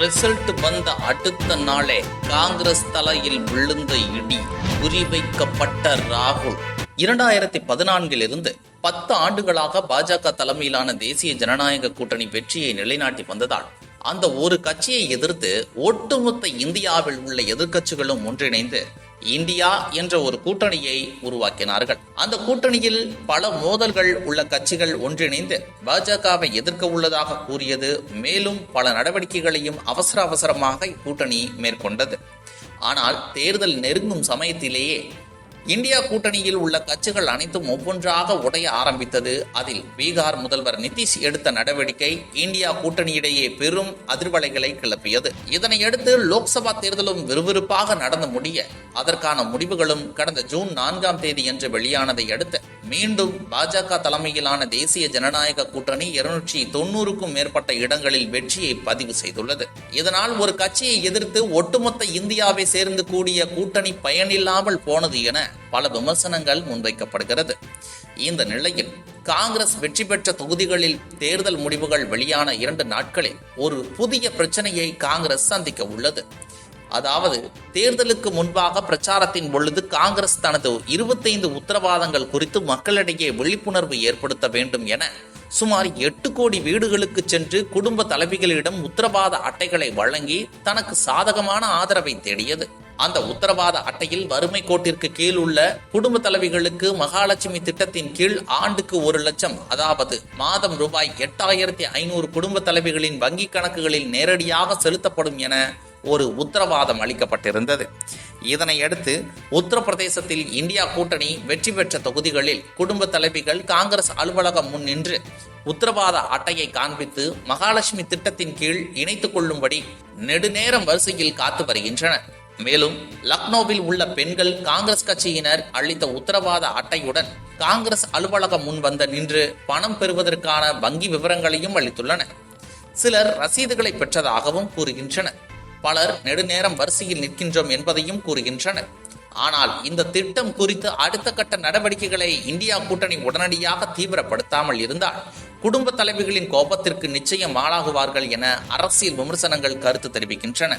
Result வந்த அடுத்த நாளே காங்கிரஸ் தலையில் விழுந்த இடி குறிவைக்கப்பட்ட ராகுல். இரண்டாயிரத்தி பதினான்கில் இருந்து பத்து ஆண்டுகளாக பாஜக தலைமையிலான தேசிய ஜனநாயக கூட்டணி வெற்றியை நிலைநாட்டி வந்ததால் அந்த ஒரு கட்சியை எதிர்த்து ஒட்டுமொத்த இந்தியாவில் உள்ள எதிர்க்கட்சிகளும் ஒன்றிணைந்து இந்தியா என்ற ஒரு கூட்டணியை உருவாக்கினார்கள். அந்த கூட்டணியில் பல மோதல்கள் உள்ள கட்சிகள் ஒன்றிணைந்து பாஜகவை எதிர்க்க உள்ளதாக கூறியது மேலும் பல நடவடிக்கைகளையும் அவசர அவசரமாக இக்கூட்டணி மேற்கொண்டது. ஆனால் தேர்தல் நெருங்கும் சமயத்திலேயே இந்தியா கூட்டணியில் உள்ள கட்சிகள் அனைத்தும் ஒவ்வொன்றாக உடைய ஆரம்பித்தது. அதில் பீகார் முதல்வர் நிதிஷ் எடுத்த நடவடிக்கை இந்தியா கூட்டணியிடையே பெரும் அதிர்வலைகளை கிளப்பியது. இதனையடுத்து லோக்சபா தேர்தலும் விறுவிறுப்பாக நடந்து முடிய அதற்கான முடிவுகளும் கடந்த ஜூன் நான்காம் தேதி என்று வெளியானதை அடுத்து மீண்டும் பாஜக தலைமையிலான தேசிய ஜனநாயக கூட்டணி இருநூற்றி தொண்ணூறுக்கும் மேற்பட்ட இடங்களில் வெற்றியை பதிவு செய்துள்ளது. இதனால் ஒரு கட்சியை எதிர்த்து ஒட்டுமொத்த இந்தியாவை சேர்ந்து கூடிய கூட்டணி பயனில்லாமல் போனது என பல விமர்சனங்கள் முன்வைக்கப்படுகிறது. இந்த நிலையில் காங்கிரஸ் வெற்றி பெற்ற தொகுதிகளில் தேர்தல் முடிவுகள் வெளியான இரண்டு நாட்களில் ஒரு புதிய பிரச்சனையை காங்கிரஸ் சந்திக்க உள்ளது. அதாவது தேர்தலுக்கு முன்பாக பிரச்சாரத்தின் பொழுது காங்கிரஸ் தனது இருபத்தைந்து உத்தரவாதங்கள் குறித்து மக்களிடையே விழிப்புணர்வு ஏற்படுத்த வேண்டும் என சுமார் எட்டு கோடி வீடுகளுக்கு சென்று குடும்ப தலைவிகளிடம் உத்தரவாத அட்டைகளை வழங்கி தனக்கு சாதகமான ஆதரவை தேடியது. அந்த உத்தரவாத அட்டையில் வறுமை கோட்டிற்கு கீழ் உள்ள குடும்ப தலைவிகளுக்கு மகாலட்சுமி திட்டத்தின் கீழ் ஆண்டுக்கு ஒரு லட்சம் அதாவது மாதம் ரூபாய் எட்டாயிரத்தி ஐநூறு குடும்ப தலைவிகளின் வங்கி கணக்குகளில் நேரடியாக செலுத்தப்படும் என ஒரு உத்தரவாதம் அளிக்கப்பட்டிருந்தது. இதனையடுத்து உத்தரப்பிரதேசத்தில் இந்தியா கூட்டணி வெற்றி பெற்ற தொகுதிகளில் குடும்ப தலைவிகள் காங்கிரஸ் அலுவலகம் முன் நின்று உத்தரவாத அட்டையை காண்பித்து மகாலட்சுமி திட்டத்தின் கீழ் இணைத்துக் கொள்ளும்படி நெடுநேரம் வரிசையில் காத்து வருகின்றனர். மேலும் லக்னோவில் உள்ள பெண்கள் காங்கிரஸ் கட்சியினர் அளித்த உத்தரவாத அட்டையுடன் காங்கிரஸ் அலுவலகம் முன் வந்த நின்று பணம் பெறுவதற்கான வங்கி விவரங்களையும் அளித்துள்ளனர். சிலர் ரசீதுகளை பெற்றதாகவும் கூறுகின்றனர். பலர் நெடுநேரம் வரிசையில் நிற்கின்றோம் என்பதையும் கூறுகின்றனர். ஆனால் இந்த திட்டம் குறித்து அடுத்த கட்ட நடவடிக்கைகளை இந்தியா கூட்டணி உடனடியாக தீவிரப்படுத்தாமல் இருந்தால் குடும்ப தலைவிகளின் கோபத்திற்கு நிச்சயம் ஆளாகுவார்கள் என அரசியல் விமர்சனங்கள் கருத்து தெரிவிக்கின்றன.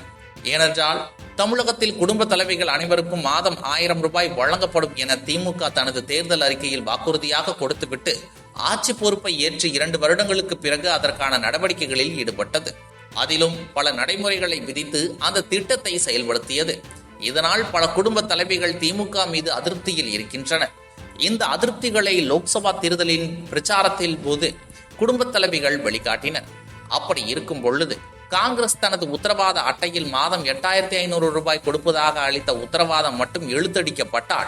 ஏனென்றால் தமிழகத்தில் குடும்ப தலைவிகள் அனைவருக்கும் மாதம் ஆயிரம் ரூபாய் வழங்கப்படும் என திமுக தனது தேர்தல் அறிக்கையில் வாக்குறுதியாக கொடுத்துவிட்டு ஆட்சி பொறுப்பை ஏற்று இரண்டு வருடங்களுக்கு பிறகு அதற்கான நடவடிக்கைகளில் ஈடுபட்டது. அதிலும் பல நடைமுறைகளை விதித்து அந்த திட்டத்தை செயல்படுத்தியது. இதனால் பல குடும்ப தலைவிகள் திமுக மீது அதிருப்தியில் இருக்கின்றன. இந்த அதிருப்திகளை லோக்சபா தேர்தலின் பிரச்சாரத்தில் போது குடும்ப தலைவிகள் வெளிக்காட்டினர் அப்படி இருக்கும் பொழுது காங்கிரஸ் தனது உத்தரவாத அட்டையில் மாதம் எட்டாயிரத்தி ஐநூறு ரூபாய் கொடுப்பதாக அளித்த உத்தரவாதம் மட்டும் இழுத்தடிக்கப்பட்டால்